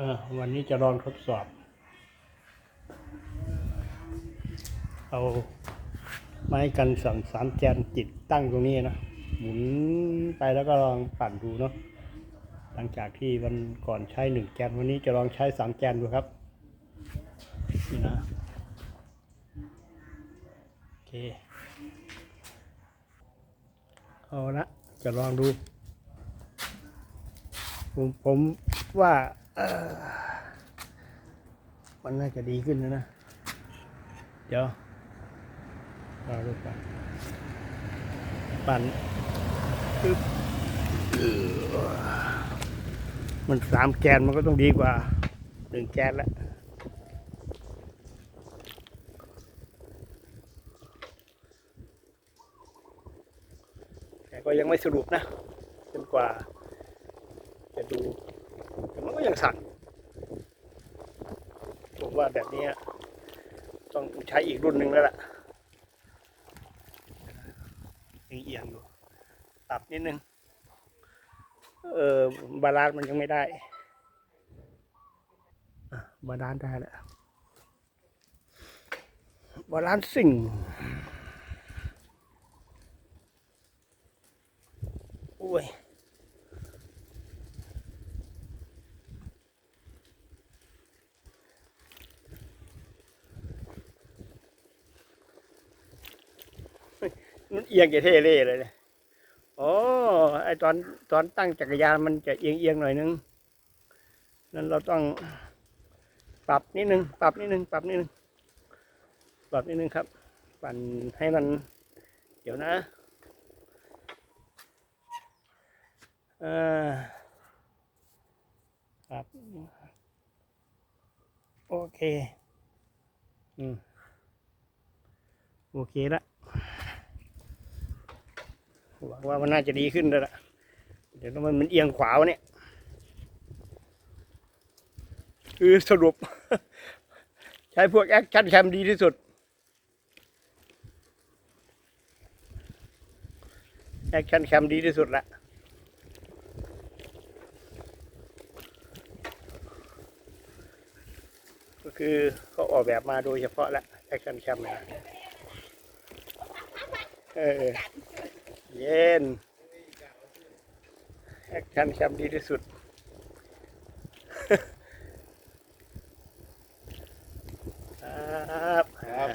ออวันนี้จะลองทดสอบ เอาไม้กันสั่นสามแกนจิตตั้งตรงนี้นะ หมุนไปแล้วก็ลองปั่นดูเนาะ หลังจากที่วันก่อนใช้หนึ่งแกน วันนี้จะลองใช้สามแกนดูครับ นี่นะ โอเค เอาละจะลองดู ผมผมว่า มันน่าจะดีขึ้นนะนะ เดี๋ยวรอดูก่อนปั่นปึ๊บมันสามแกนมันก็ต้องดีกว่าหนึ่งแกนแล้วแต่ก็ยังไม่สรุปนะจนกว่าจะดู แต่มันก็ยังสั่นผมว่าแบบนี้ต้องใช้อีกรุ่นหนึ่งแล้วล่ะเอียงอยู่ปรับนิดนึง เออบาลานซ์มันยังไม่ได้บาลานซ์ได้แล้วบาลานซ์สิ่งโอ้ย มันเอียงจะเท่เล่เลยเนี่ยอ๋อไอตอนตอนตั้งจักรยานมันจะเอียงเอียงหน่อยนึงนั้นเราต้องปรับนิดนึง ปรับนิดนึง ปรับนิดนึง ปรับนิดนึงครับ ปั่นให้มัน เดี๋ยวนะเออครับ โอเค อืม โอเคละ หวังว่ามันน่าจะดีขึ้นแล้วล่ะ เดี๋ยวมันมันเอียงขวาวะเนี่ยคือสรุป ใช้พวกแอคชั่นแคมดีที่สุด แอคชั่นแคมดีที่สุดละก็คือเขาออกแบบมาโดยเฉพาะแล้วแอคชั่นแคมนะเออ เย็นแอคชั่นแคมดีที่สุด ครับครับ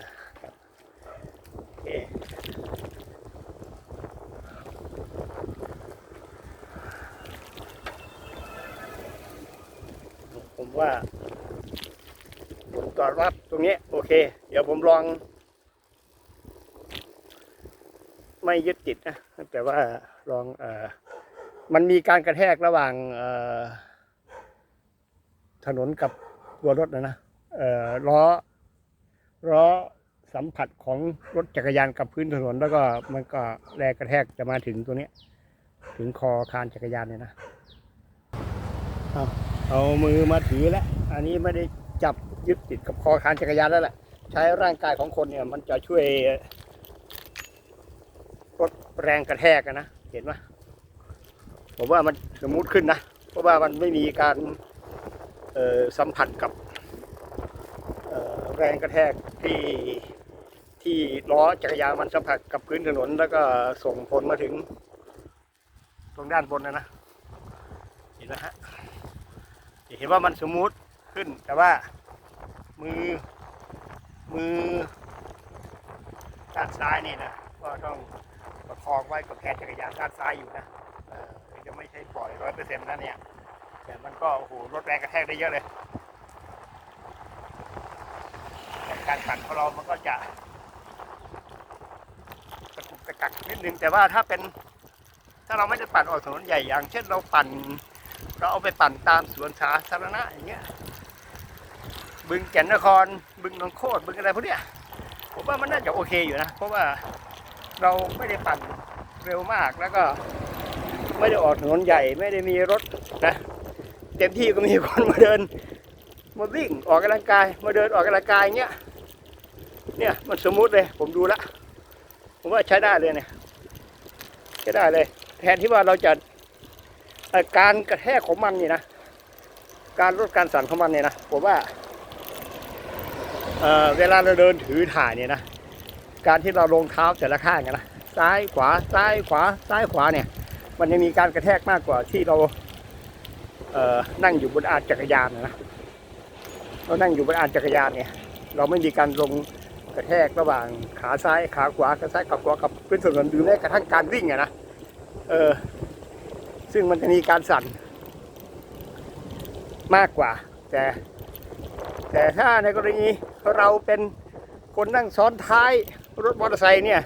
โอเคผมว่า ผมตอบรับตรงนี้ โอเค เดี๋ยวผมลอง ไม่ยึดติดนะแต่ว่าลองเออมันมีการกระแทกระหว่างเอถนนกับตัวรถนะนะเออล้อล้อสัมผัสของรถจักรยานกับพื้นถนน แล้วก็มันก็แรงกระแทกจะมาถึงตัวเนี้ยถึงคอคานจักรยานเนี่ยนะเอาเอามือมาถือแล้ว อันนี้ไม่ได้จับยึดติดกับคอคานจักรยานแล้วแหละใช้ร่างกายของคนเนี่ยมันจะช่วย แรงกระแทกนะ เห็นไหมผมว่ามันสมูทขึ้นนะ เพราะว่ามันไม่มีการสัมผัสกับแรงกระแทกที่ที่ล้อจักรยานมันสัมผัสกับพื้นถนน แล้วก็ส่งผลมาถึง ตรงด้านบนนะนะเห็นไหมฮะเห็นว่ามันสมูทขึ้น แต่ว่ามือมือด้านซ้ายนี่นะก็ต้อง คองไว้กับแขนจักรยานด้านซ้ายอยู่นะเออจะไม่ใช่ปล่อยร้อยเปอร์เซ็นต์นะเนี่ยแต่มันก็โอ้โหลดแรงกระแทกได้เยอะเลยแต่การปั่นของเรามันก็จะตะกุกตะกักนิดนึงแต่ว่าถ้าเป็น ถ้าเราไม่ได้ปั่นออกถนนใหญ่อย่าง เช่นเราปั่น เราเอาไปปั่นตามสวนสาธารณะอย่างเงี้ยบึงแก่นนครบึงหนองโคตรบึงอะไรพวกเนี้ยผมว่ามันน่าจะโอเคอยู่นะ เพราะว่า เราไม่ได้ปั่นเร็วมากแล้วก็ ไม่ได้ออกถนนใหญ่ไม่ได้มีรถนะเต็มที่ก็มีคนมาเดินมาวิ่งออกกำลังกาย มาเดินออกกำลังกายอย่างเงี้ยเนี่ยมันสมมุติเลย ผมดูละผมว่าใช้ได้เลยเนี่ยใช้ได้เลย แทนที่ว่าเราจะการกระแทกของมันนี่นะการลดการสั่นของมันเนี่ยนะผมว่าเอ่อเวลาเราเดินถือถ่ายเนี่ยนะ การที่เราลงเท้าแต่ละข้างนะซ้ายขวาซ้ายขวาซ้ายขวาเนี่ย มันจะมีการกระแทกมากกว่าที่เราเอ่อนั่งอยู่บนอาจักรยานนะเรานั่งอยู่บนอาจักรยานเนี่ย เราไม่มีการลงกระแทกระหว่างขาซ้ายขาขวาขาซ้ายขาขวากับพื้นถนนหรือแม้กระทั่งการวิ่งอะนะเออซึ่งมันจะมีการสั่นมากกว่า แต่ แต่ถ้าในกรณีเราเป็นคนนั่งซ้อนท้าย รถมอเตอร์ไซค์เนี่ย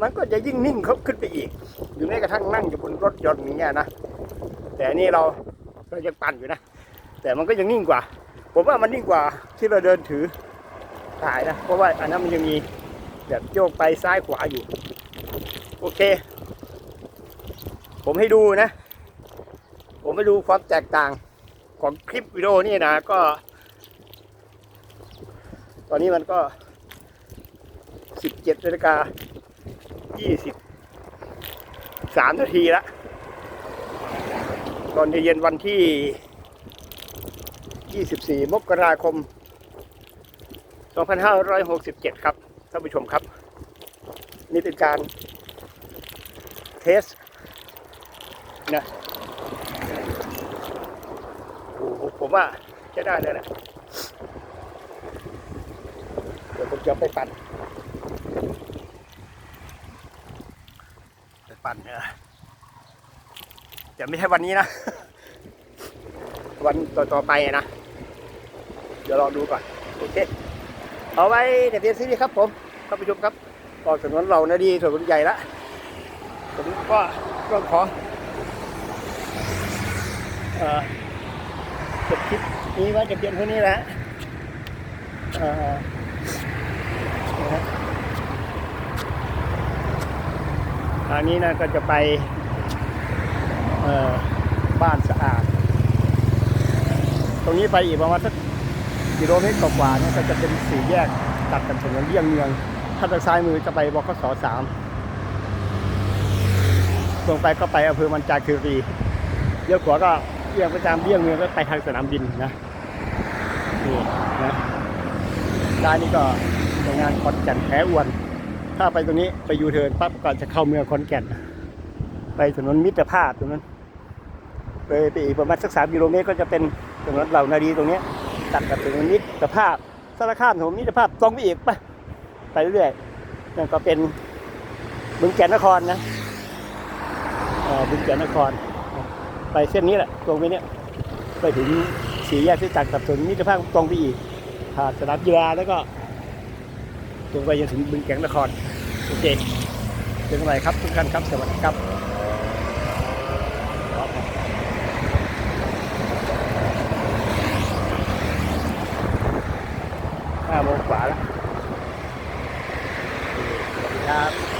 มันก็จะยิ่งนิ่งเขาขึ้นไปอีก หรือแม้กระทั่งนั่งอยู่บนรถยนต์อย่างเงี้ยนะ แต่นนี่เราเรายังปั่นอยู่นะ แต่มันก็ยังนิ่งกว่า ผมว่ามันนิ่งกว่าที่เราเดินถือถ่ายนะ เพราะว่าอันนั้นมันยังมีแบบโยกไปซ้ายขวาอยู่ โอเค ผมให้ดูนะ ผมไปดูความแตกต่างของคลิปวิดีโอนี่นะก็ ตอนนี้มันก็ 17นาฬิกา23นาทีละตอนเย็นวันที่24มกราคม2567ครับท่านผู้ชมครับ นี่เป็นการเทสนะโอ้ผมว่าจะได้เลยแหละเดี๋ยวผมจะไปปั่น ไปปั่นเออแต่ไม่ใช่วันนี้นะ วันต่อๆไปนะ เดี๋ยวรอดูก่อน โอเค เอาไว้เดี๋ยวเรียนซีรีส์ครับผมท่านผู้ชมครับก็ถนนเรานะดีถนนใหญ่ละผมก็ก็ขอเอ่อจบคลิปนี้ว่าจะเพียงเท่านี้แหละฮะทางนี้นะก็จะไปบ้านสะอาด ตรงนี้ไปอีกประมาณสักกิโลเมตรกว่าๆเนี่ยก็จะเป็นสี่แยกตัดกันถนนเลี่ยงเมือง ถ้าทางซ้ายมือจะไปบกสสามตรงไปก็ไปอำเภอมันจาคีรีเลี้ยวขวาก็เลี่ยงประจำเลี่ยงเมืองก็ไปทางสนามบินนะนี่นะด้านนี้ก็โรงงานขอนแก่นแพ้อวน ถ้าไปตรงนี้ไปยูเทิร์นปั๊บก็จะเข้าเมืองขอนแก่น ไปถนนมิตรภาพตรงนั้นเลยไปอีกประมาณสักสามกิโลเมตรก็จะเป็นถนนเหล่านาดีตรงนี้ตัดกับถนนมิตรภาพสารข้ามถนนมิตรภาพตรงไปอีกไปไปเรื่อยๆนั่นก็เป็นบึงแก่นนครนะเอ่อบึงแก่นนคร ไปเส้นนี้แหละตรงไปเนี้ยไปถึงสี่แยกที่ตัดกับถนนมิตรภาพตรงไปอีกผ่านสนามกีฬาแล้วก็ ตรงไปจนถึงบึงแก่นนคร โอเคเจอกันใหม่ครับทุกท่านครับ สวัสดีครับห้าโมงกว่าแล้วสวัสดีครับ